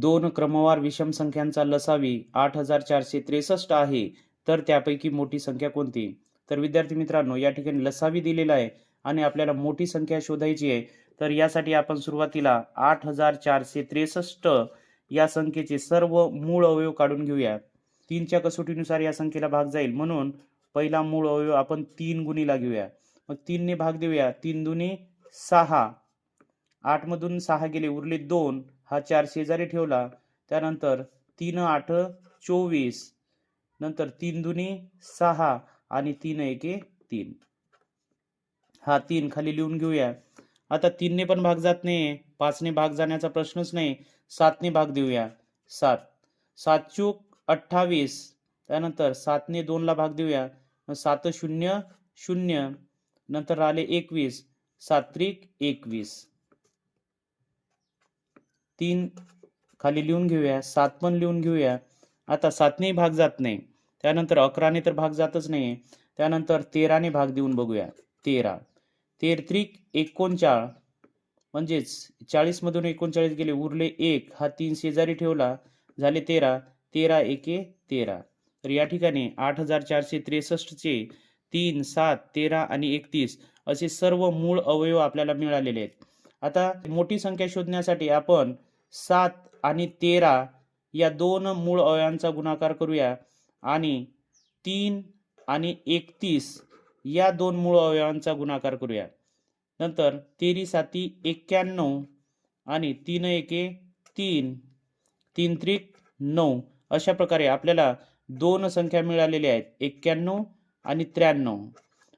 दोन क्रमवार विषम संख्यांचा लसावी आठ हजार चारशे त्रेसष्ट आहे. तर त्यापैकी मोठी संख्या कोणती? तर विद्यार्थी मित्रांनो या ठिकाणी लसावी दिलेला आहे आणि आपल्याला मोठी संख्या शोधायची आहे. तर यासाठी आपण सुरुवातीला आठ हजार चारशे त्रेसष्ट या संख्येचे सर्व मूळ अवयव काढून घेऊया. तीनच्या कसोटीनुसार या संख्येला भाग जाईल. म्हणून पहिला मूळ अवयव आपण तीन गुणीला घेऊया. मग तीनने भाग देऊया. तीन दुनी सहा. आठमधून सहा गेले उरले दोन. हा चार शेजारी ठेवला. त्यानंतर तीन आठ चोवीस. नंतर तीन दुनी सहा आणि तीन एके तीन. हा तीन खाली लिहून घेऊया. आता तीनने पण भाग जात नाही पाचने भाग जाण्याचा प्रश्नच नाही. सातने भाग देऊया. सात. सात चूक अठ्ठावीस. त्यानंतर सातने दोनला भाग देऊया. सात शून्य शून्य. नंतर आले एकवीस. सात्रिक एकवीस. तीन खाली लिहून घेऊया सात पण लिहून घेऊया. आता सातनेही भाग जात नाही. त्यानंतर अकराने तर भाग जातच नाही त्यानंतर तेराने भाग देऊन बघूया. तेरा. तेरत्रिक एकोणचाळ. म्हणजेच चाळीसमधून एकोणचाळीस गेले उरले एक. हा तीन शेजारी ठेवला. झाले तेरा. तेरा एके तेरा. तर या ठिकाणी आठ हजार चारशे त्रेसष्टचे तीन सात तेरा आणि एकतीस असे सर्व मूळ अवयव आपल्याला मिळालेले आहेत. आता मोठी संख्या शोधण्यासाठी आपण सात आणि तेरा या दोन मूळ अवयवांचा गुणाकार करूया. आणि तीन आणि एकतीस या दोन मूळ अवयवांचा गुणाकार करूया. नंतर तेरी साती एक्क्याण्णव आणि तीन एके तीन तीन त्रिक नऊ अशा प्रकारे आपल्याला दोन संख्या मिळालेल्या आहेत. एक्क्याण्णव आणि त्र्याण्णव.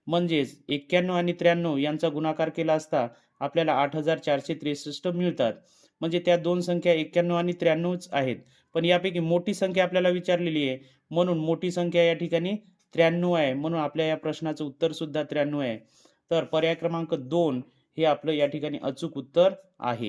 म्हणजेच एक्क्याण्णव आणि त्र्याण्णव यांचा गुणाकार केला असता आपल्याला आठ हजार चारशे त्रेसष्ट मिळतात. म्हणजे त्या दोन संख्या एक्क्याण्णव आणि त्र्याण्णवच आहेत. पण यापैकी मोठी संख्या आपल्याला विचारलेली आहे. म्हणून मोठी संख्या या ठिकाणी त्र्याण्णव आहे. म्हणून आपल्या या प्रश्नाचं उत्तर सुद्धा त्र्याण्णव आहे. तर पर्याय क्रमांक दोन हे आपलं या ठिकाणी अचूक उत्तर आहे.